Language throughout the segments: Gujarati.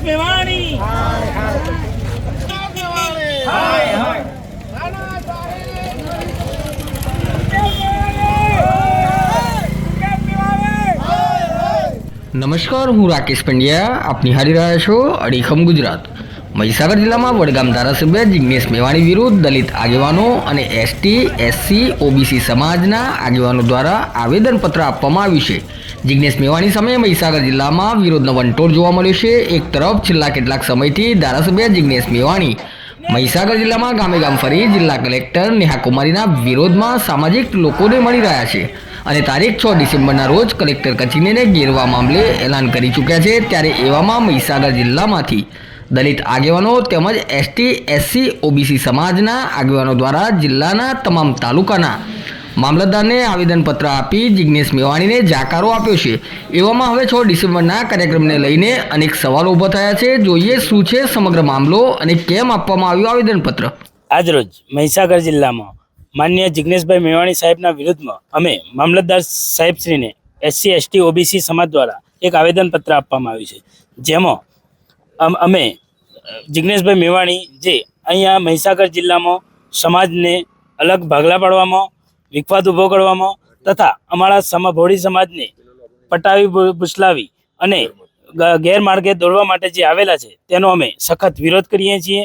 મેવાણી હાય હાય નમસ્કાર હું રાકેશ પંડ્યા. આપ નિહાળી રહ્યા છો અડીખમ ગુજરાત. મહીસાગર જિલ્લામાં વડગામ ધારાસભ્ય જિગ્નેશ મેવાણી વિરુદ્ધ દલિત આગેવાનો અને એસટી, એસસી, ઓબીસી સમાજના આગેવાનો દ્વારા આવેદનપત્ર આપવામાં આવ્યું છે. જિગ્નેશ મેવાણી સામે મહીસાગર જિલ્લામાં વિરોધનો વંટોળ જોવા મળ્યો છે. એક તરફ છેલ્લા કેટલાક સમયથી ધારાસભ્ય જિગ્નેશ મેવાણી મહીસાગર જિલ્લામાં ગામે ગામ ફરી જિલ્લા કલેક્ટર નેહા કુમારીના વિરોધમાં સામાજિક લોકોને મળી રહ્યા છે અને તારીખ છ ડિસેમ્બરના રોજ કલેક્ટર કચેરીને ઘેરવા મામલે એલાન કરી ચૂક્યા છે. ત્યારે એવામાં મહીસાગર જિલ્લામાંથી દલિત આગેવાનો તેમજ એસટી એસસી ઓબીસી સમાજના આગેવાનો દ્વારા જિલ્લાના તમામ તાલુકાના મામલતદારને આવેદનપત્ર આપી જિગ્નેશ મેવાણીને જાકારો આપ્યો છે. એવામાં હવે છ ડિસેમ્બરના કાર્યક્રમને લઈને અનેક સવાલો ઊભા થયા છે. જોઈએ શું છે સમગ્ર મામલો અને કેમ આપવામાં આવ્યું આવેદનપત્ર. આજરોજ મહીસાગર જિલ્લામાં માન્ય જિગ્નેશભાઈ મેવાણી સાહેબના વિરુદ્ધમાં અમે મામલતદાર સાહેબશ્રીને એસસી એસટી ઓબીસી સમાજ દ્વારા એક આવેદનપત્ર આપવામાં આવ્યું છે. જેમાં અમ- જિગ્નેશભાઈ મેવાણી જે અહીંયા મહીસાગર જિલ્લામાં સમાજને અલગ ભાગલા પાડવામાં, વિખવાદ ઊભો કરવામાં તથા અમારા સમા, ભોળી સમાજને પટાવી ભૂસલાવી અને ગેરમાર્ગે દોડવા માટે જે આવેલા છે, તેનો અમે સખત વિરોધ કરીએ છીએ.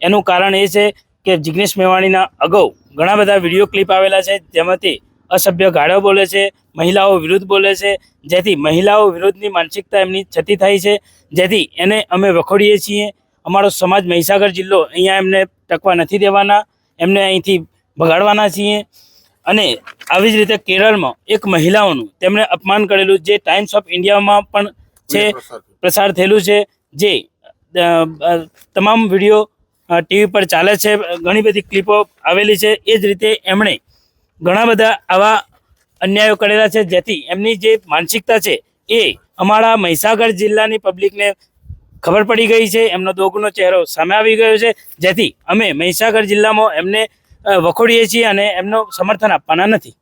એનું કારણ એ છે કે જિગ્નેશ મેવાણીના અગાઉ ઘણા બધા વીડિયો ક્લિપ આવેલા છે જેમાંથી અસભ્ય ગાળો બોલે છે, મહિલાઓ વિરુદ્ધ બોલે છે, જેથી મહિલાઓ વિરુદ્ધની માનસિકતા એમની છતી થાય છે, જેથી એને અમે વખોડીએ છીએ. અમારો સમાજ મહીસાગર જિલ્લો અહીંયા એમને ટકવા નથી દેવાના એમને અહીંથી ભગાડવાના છીએ. અને આવી જ રીતે કેરળમાં એક મહિલાઓનું તેમણે અપમાન કરેલું જે ટાઈમ્સ ઓફ ઇન્ડિયામાં પણ છે પ્રસાર થયેલું છે જે તમામ વીડિયો ટીવી પર ચાલે છે ઘણી બધી ક્લિપો આવેલી છે. એ જ રીતે એમણે ઘણા બધા આવા અન્યાયો કરેલા છે જેથી એમની જે માનસિકતા છે એ અમારા મહીસાગર જિલ્લાની પબ્લિકને ખબર પડી ગઈ છે, એમનો દોગનો ચહેરો સામે આવી ગયો છે. જેથી અમે મહીસાગર જિલ્લામાં એમને વખોડીએ છીએ અને એમનો સમર્થન આપવાના નથી.